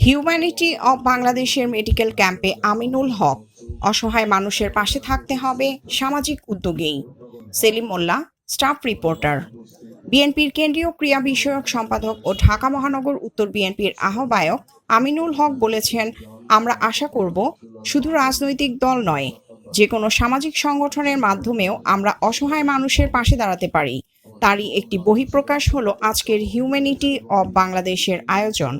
Humanity of বাংলাদেশের medical ক্যাম্পে আমিনুল হক, অসহায় মানুষের পাশে থাকতে হবে সামাজিক উদ্যোগেই। Selim Molla, staff reporter. বিএনপির কেন্দ্রীয় ক্রিয়া বিষয়ক সম্পাদক ও ঢাকা মহানগর উত্তর বিএনপির আহ্বায়ক আমিনুল হক বলেছেন, আমরা আশা করব শুধু রাজনৈতিক দল নয় যে কোনো সামাজিক সংগঠনের মাধ্যমেও আমরা অসহায় মানুষের পাশে দাঁড়াতে পারি। তারই একটি বহিঃপ্রকাশ হলো আজকের হিউম্যানিটি অব বাংলাদেশের আয়োজন।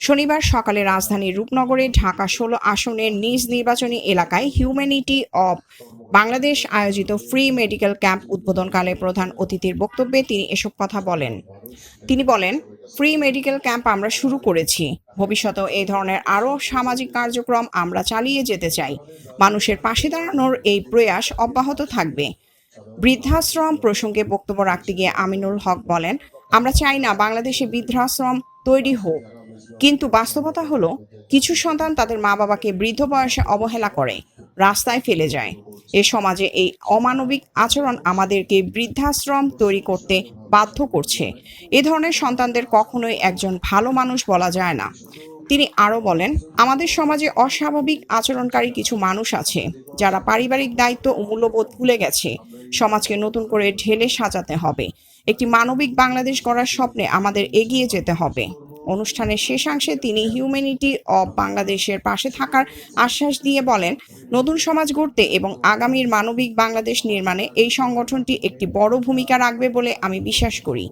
শনিবার সকালে রাজধানীর রূপনগরে ঢাকা ষোলো আসনের নিজ নির্বাচনী এলাকায় হিউম্যানিটি অব বাংলাদেশ আয়োজিত ফ্রি মেডিকেল ক্যাম্প উদ্বোধনকালে প্রধান অতিথির বক্তব্যে তিনি এসব কথা বলেন। তিনি বলেন ফ্রি মেডিকেল ক্যাম্প আমরা শুরু করেছি। ভবিষ্যতেও এই ধরনের আরও সামাজিক কার্যক্রম আমরা চালিয়ে যেতে চাই। মানুষের পাশে দাঁড়ানোর এই প্রয়াস অব্যাহত থাকবে। বৃদ্ধাশ্রম প্রসঙ্গে বক্তব্য রাখতে গিয়ে আমিনুল হক বলেন, আমরা চাই না বাংলাদেশে বৃদ্ধাশ্রম তৈরি হোক। কিন্তু বাস্তবতা হলো, কিছু সন্তান তাদের মা বাবাকে বৃদ্ধ বয়সে অবহেলা করে, রাস্তায় ফেলে যায়। এ সমাজে এই অমানবিক আচরণ আমাদেরকে বৃদ্ধাশ্রম তৈরি করতে বাধ্য করছে। এ ধরনের সন্তানদের কখনোই একজন ভালো মানুষ বলা যায় না। তিনি আরও বলেন, আমাদের সমাজে অস্বাভাবিক আচরণকারী কিছু মানুষ আছে, যারা পারিবারিক দায়িত্ব ও মূল্যবোধ ভুলে গেছে। সমাজকে নতুন করে ঢেলে সাজাতে হবে। একটি মানবিক বাংলাদেশ গড়ার স্বপ্নে আমাদের এগিয়ে যেতে হবে। অনুষ্ঠানের শেষাংশে তিনি হিউম্যানিটি অব বাংলাদেশের পাশে থাকার আশ্বাস দিয়ে বলেন, নতুন সমাজ গড়তে এবং আগামীর মানবিক বাংলাদেশ নির্মাণে এই সংগঠনটি একটি বড় ভূমিকা রাখবে বলে আমি বিশ্বাস করি।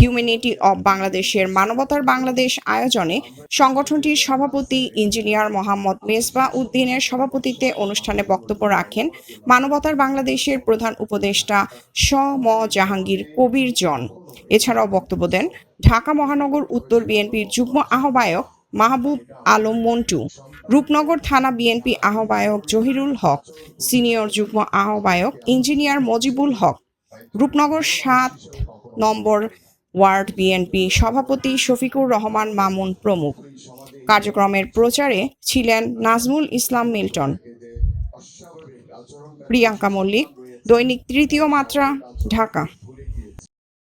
হিউম্যানিটি অব বাংলাদেশের মানবতার বাংলাদেশ আয়োজনে সংগঠনটির সভাপতি ইঞ্জিনিয়ার মোহাম্মদ মেজবা উদ্দিনের সভাপতিত্বে অনুষ্ঠানে বক্তব্য রাখেন মানবতার বাংলাদেশের প্রধান উপদেষ্টা স ম জাহাঙ্গীর কবির জন। এছাড়াও বক্তব্য দেন ঢাকা মহানগর উত্তর বিএনপির যুগ্ম আহ্বায়ক মাহবুব আলম মন্টু, রূপনগর থানা বিএনপি আহ্বায়ক জহিরুল হক, সিনিয়র যুগ্ম আহ্বায়ক ইঞ্জিনিয়ার মজিবুল হক, রূপনগর সাত নম্বর ওয়ার্ড বিএনপি সভাপতি শফিকুর রহমান মামুন প্রমুখ। কার্যক্রমের প্রচারে ছিলেন নাজমুল ইসলাম মিল্টন, প্রিয়াঙ্কা মল্লিক, দৈনিক তৃতীয় মাত্রা, ঢাকা।